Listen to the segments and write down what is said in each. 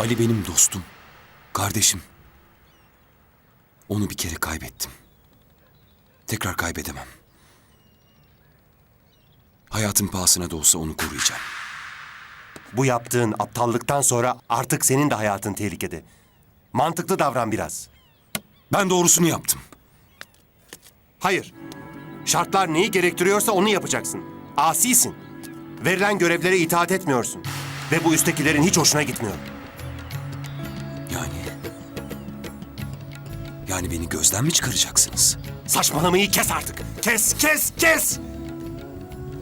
Ali benim dostum, kardeşim. Onu bir kere kaybettim. Tekrar kaybedemem. Hayatın pahasına da olsa onu koruyacağım. Bu yaptığın aptallıktan sonra artık senin de hayatın tehlikede. Mantıklı davran biraz. Ben doğrusunu yaptım. Hayır. Şartlar neyi gerektiriyorsa onu yapacaksın. Asisin. Verilen görevlere itaat etmiyorsun. Ve bu üsttekilerin hiç hoşuna gitmiyor. Yani... Yani beni gözden mi çıkaracaksınız? Saçmalamayı kes artık. Kes, kes, kes!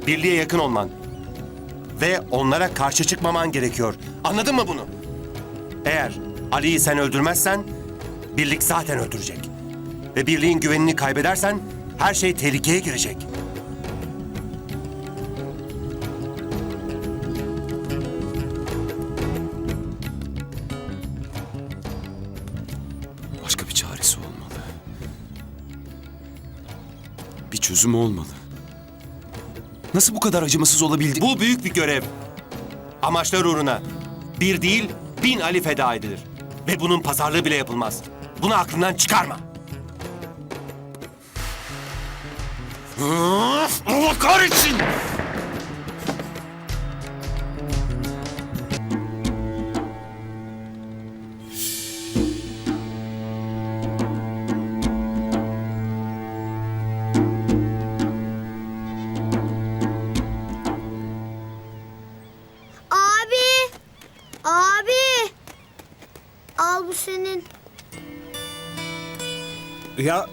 Birliğe yakın olman. Ve onlara karşı çıkmaman gerekiyor. Anladın mı bunu? Eğer Ali'yi sen öldürmezsen, birlik zaten öldürecek. Ve birliğin güvenini kaybedersen, her şey tehlikeye girecek. Bir çözüm olmalı. Nasıl bu kadar acımasız olabildi? Bu büyük bir görev. Amaçlar uğruna bir değil bin Ali feda edilir. Ve bunun pazarlığı bile yapılmaz. Bunu aklından çıkarma. Allah kahretsin! bu senin. Ya...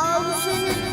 哦是是